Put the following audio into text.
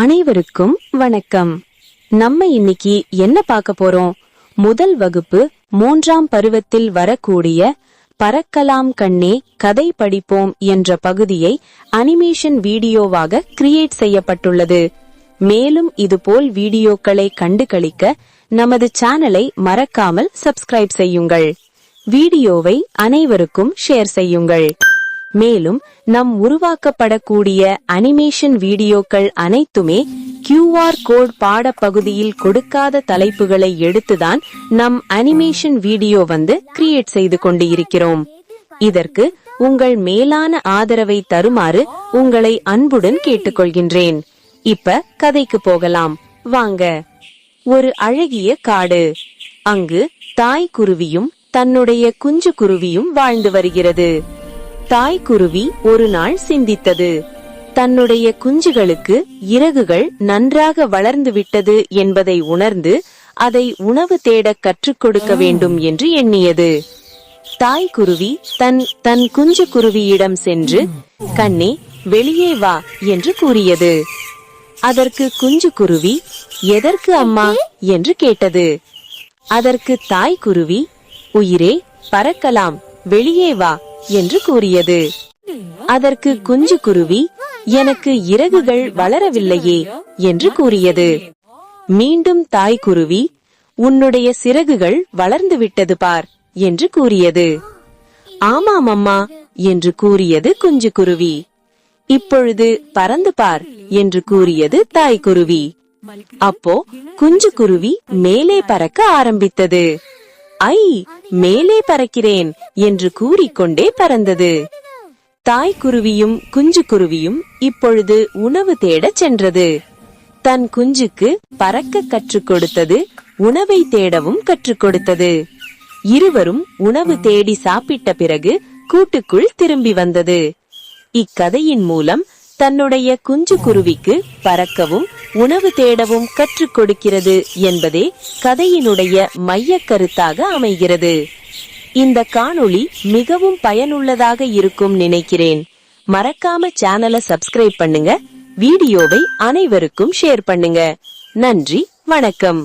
அனைவருக்கும் வணக்கம். நம்ம இன்னைக்கு என்ன பார்க்க போறோம்? முதல் வகுப்பு மூன்றாம் பருவத்தில் வரக்கூடிய பறக்கலாம் கண்ணே கதை படிப்போம் என்ற பகுதியை அனிமேஷன் வீடியோவாக கிரியேட் செய்யப்பட்டுள்ளது. மேலும் இதுபோல் வீடியோக்களை கண்டுகளிக்க நமது சேனலை மறக்காமல் சப்ஸ்கிரைப் செய்யுங்கள். வீடியோவை அனைவருக்கும் ஷேர் செய்யுங்கள். மேலும் நம் உருவாக்கப்படக்கூடிய அனிமேஷன் வீடியோக்கள் அனைத்துமே கியூஆர் கோட் பாடப்பகுதியில் கொடுக்காத தலைப்புகளை எடுத்துதான் நம் அனிமேஷன் வீடியோ வந்து கிரியேட் செய்து கொண்டு இருக்கிறோம் இதற்கு உங்கள் மேலான ஆதரவை தருமாறு உங்களை அன்புடன் கேட்டுக்கொள்கின்றேன். இப்ப கதைக்கு போகலாம். வாங்க. ஒரு அழகிய காடு. அங்கு தாய் குருவியும் தன்னுடைய குஞ்சு குருவியும் வாழ்ந்து வருகிறது. தாய் குருவி ஒரு நாள் சிந்தித்தது. தன்னுடைய குஞ்சுகளுக்கு இறகுகள் நன்றாக வளர்ந்து விட்டது என்பதை உணர்ந்து அதை உணவு தேட கற்றுக் கொடுக்க வேண்டும் என்று எண்ணியது. தாய் குருவி தன் தன் குஞ்சு குருவியிடம் சென்று கண்ணே வெளியே வா என்று கூறியது. அதற்கு குஞ்சு குருவி எதற்கு அம்மா? என்று கேட்டது. அதற்கு தாய் குருவி உயிரே பறக்கலாம் வெளியே வா என்று கூறியது. அதற்கு குஞ்சு குருவி எனக்கு இறகுகள் வளரவில்லையே என்று கூறியது. மீண்டும் தாய் குருவி உன்னுடைய சிறகுகள் வளர்ந்து விட்டது பார் என்று கூறியது. ஆமாம் அம்மா என்று கூறியது குஞ்சு குருவி. இப்பொழுது பறந்து பார் என்று கூறியது தாய் குருவி. அப்போ குஞ்சு குருவி மேலே பறக்க ஆரம்பித்தது. ஐ மேலே பறக்கிறேன் என்று கூறிக்கொண்டே பறந்தது. தாய் குருவியும் குஞ்சு குருவியும் இப்பொழுது உணவு தேடச் சென்றது. தன் குஞ்சுக்கு பறக்க கற்றுக் கொடுத்தது உணவை தேடவும் கற்றுக் கொடுத்தது. இருவரும் உணவு தேடி சாப்பிட்ட பிறகு கூட்டுக்குள் திரும்பி வந்தது. இக்கதையின் மூலம் தன்னுடைய குஞ்சு குருவிக்கு பறக்கவும் உணவு தேடவும் கற்றுக் கொடுக்கிறது என்பதே கதையினுடைய மையக் கருத்தாக அமைகிறது. இந்த காணொளி மிகவும் பயனுள்ளதாக இருக்கும் நினைக்கிறேன். மறக்காம சேனலை சப்ஸ்கிரைப் பண்ணுங்க வீடியோவை அனைவருக்கும் ஷேர் பண்ணுங்க. நன்றி வணக்கம்.